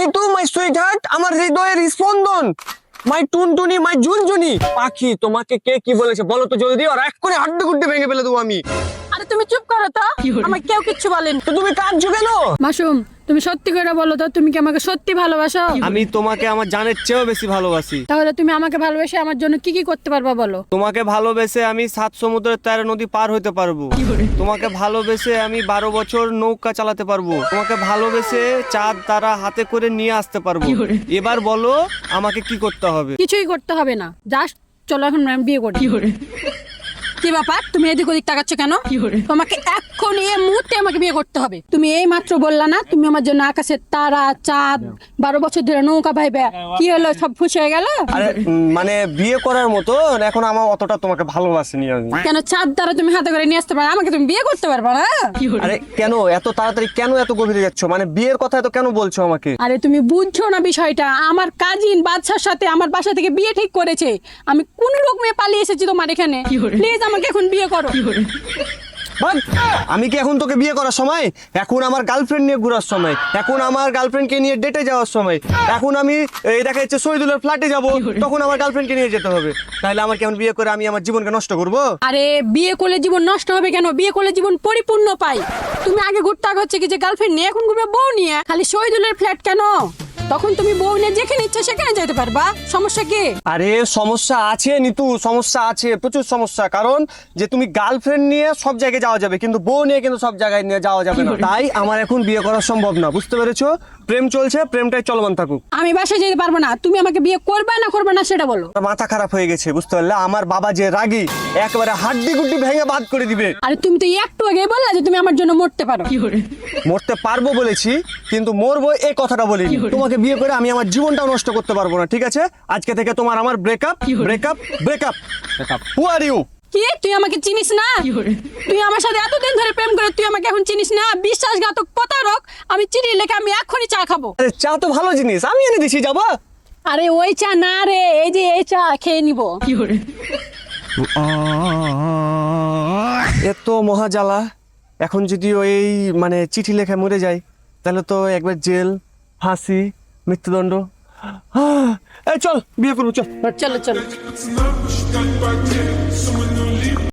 Thank my sweet heart আমার হৃদয়ের স্পন্দন। মাই টুনটুনি, মাই ঝুনঝুনি। পাখি, তোমাকে কে কি বলেছে? বলো তো জলদি আর এক করে হাড্ডু গুড্ডু ভেঙে ফেলে দেবো আমি। তুমি চুপ করো তো। আমার কেউ কিচ্ছু বলেন। তো তুমি কাঁদছো কেন? মাসুম তুমি সত্যি করে বলো তো তুমি কি আমাকে সত্যি ভালোবাসো? আমি তোমাকে আমার জানের চেয়েও বেশি ভালোবাসি। তাহলে তুমি আমাকে ভালোবেসে আমার জন্য কি কি করতে পারবা বলো? তোমাকে ভালোবেসে আমি সাত সমুদ্রের তেরো নদী পার হইতে পারব। তোমাকে ভালোবেসে আমি বারো বছর নৌকা চালাতে পারব। তোমাকে ভালোবেসে চাঁদ তারা হাতে করে নিয়ে আসতে পারব। এবার বলো আমাকে কি করতে হবে? কিছুই করতে হবে না। জাস্ট চলো এখন বিয়ে করি। কি ব্যাপার? তুমি এদিক ওদিক তাকাচ্ছ কেন? তোমাকে এখন এই মুহূর্তে আমাকে বিয়ে করতে হবে। তুমি এই মাত্র বললা না তুমি আমার জন্য আকাশের তারা চাঁদ বারো বছর ধরে নৌকা ভাইবে কি হলো সব খুশি হয়ে গেল? আরে মানে বিয়ে করার মতো এখন আমার অতটা তোমাকে ভালোবাসিনি আমি। কেন চাঁদ দ্বারা তুমি হাতে করে নিয়ে আসতে পারো? আমাকে তুমি বিয়ে করতে পারবা না? আরে কেন? এত তাড়াতাড়ি কেন এত গভীরে যাচ্ছ? মানে বিয়ের কথা এত কেন বলছো আমাকে? আরে তুমি বুঝছ না বিষয়টা। আমার কাজিন বাদশার সাথে আমার বাসা থেকে বিয়ে ঠিক করেছে। আমি কোন রকমে পালিয়ে এসেছি তোমার এখানে? প্লিজ আমাকে এখন বিয়ে করো! আমি কি এখন তোকে বিয়ে করার সময়? এখন আমার গার্লফ্রেন্ড নিয়ে ঘোরার সময়। এখন আমার গার্লফ্রেন্ডকে নিয়ে ডেটে যাওয়ার সময়। এখন আমি এই দেখা যাচ্ছে শহীদুলের ফ্ল্যাটে যাব। তখন আমার গার্লফ্রেন্ডকে নিয়ে যেতে হবে। তাহলে আমার কেমন বিয়ে করে আমি আমার জীবনকে নষ্ট করব? আরে বিয়ে করলে জীবন নষ্ট হবে কেন? বিয়ে করলে জীবন পরিপূর্ণ পাই। তুমি আগে ঘুরতে হচ্ছে কি যে গার্লফ্রেন্ড নিয়ে এখন ঘুরবে বউ নিয়ে? খালি শহীদুলের ফ্ল্যাট কেন? তখন তুমি বউ নিয়ে যেখানে ইচ্ছা সেখানে যেতে পারবা। সমস্যা কি? আরে সমস্যা আছে নিতু সমস্যা আছে প্রচুর সমস্যা। কারণ যে তুমি গার্লফ্রেন্ড নিয়ে সব জায়গায় যাওয়া যাবে কিন্তু বউ নিয়ে কিন্তু সব জায়গায় নিয়ে যাওয়া যাবে না। তাই আমার এখন বিয়ে করা সম্ভব না বুঝতে পেরেছ? প্রেম চলছে প্রেমটাই চলমান থাকুক। আমি বাসায় যেতে পারব না তুমি আমাকে বিয়ে করবে না করবে না সেটা বলো। আমার মাথা খারাপ হয়ে গেছে বুঝতে পারলে? আমার বাবা যে রাগী একেবারে হাড্ডি গুড্ডি ভেঙে বাদ করে দিবে। আরে তুমি তো একটু আগে বললে যে তুমি আমার জন্য মরতে পারো। মরতে পারব বলেছি কিন্তু মরবো এই কথাটা বলিনি। তোমাকে বিয়ে করে আমি আমার জীবনটাও নষ্ট করতে পারব না ঠিক আছে? আজকে থেকে তোমার আমার breakup breakup breakup breakup who are you কি? তুই আমাকে চিনিস না? তুই আমার সাথে এতদিন ধরে প্রেম করে তুই আমাকে এখন চিনিস না? বিশ্বাসঘাতক প্রতারক আমি চিনি লেখা আমি এখনই চা খাব। আরে চা তো ভালো জিনিস আমি এনে দিছি যাব? আরে ওই চা না রে এই যে এই চা খেয়ে নিব। এত মহাজালা। এখন যদি ওই মানে চিঠি লেখা মরে যায় তাহলে তো একবার জেল ফাঁসি মৃত্যুদণ্ড। এই চল বিয়ে করব চল। চলো চলো।